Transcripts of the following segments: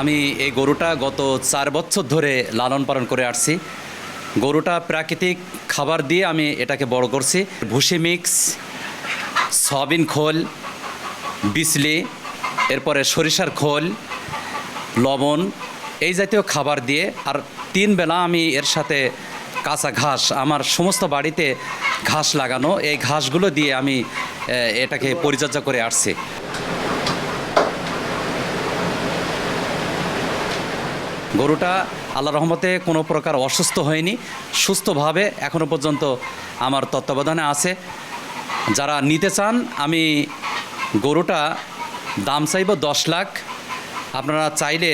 আমি এই গরুটা গত চার বছর ধরে লালন পালন করে আসছি। গরুটা প্রাকৃতিক খাবার দিয়ে আমি এটাকে বড় করছি। ভুসি মিক্স, সয়াবিন খোল, বিসলি, এরপরে সরিষার খোল, লবণ এই জাতীয় খাবার দিয়ে আর তিন বেলা আমি এর সাথে কাঁচা ঘাস, আমার সমস্ত বাড়িতে ঘাস লাগানো, এই ঘাসগুলো দিয়ে আমি এটাকে পরিচর্যা করে আসছি। গরুটা আল্লাহ রহমতে কোনো প্রকার অসুস্থ হয়নি, সুস্থভাবে এখনও পর্যন্ত আমার তত্ত্বাবধানে আছে। যারা নিতে চান, আমি গরুটা দাম চাইব দশ লাখ। আপনারা চাইলে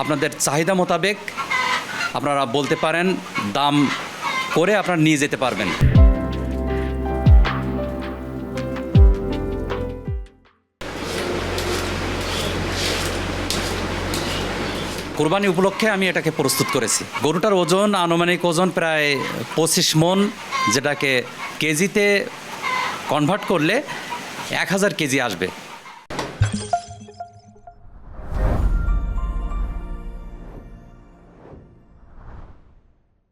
আপনাদের চাহিদা মোতাবেক আপনারা বলতে পারেন, দাম করে আপনারা নিয়ে যেতে পারবেন। কোরবানি উপলক্ষে আমি এটাকে প্রস্তুত করেছি। গরুটার ওজন, আনুমানিক ওজন প্রায় পঁচিশ মন, যেটাকে কেজিতে কনভার্ট করলে এক হাজার কেজি আসবে।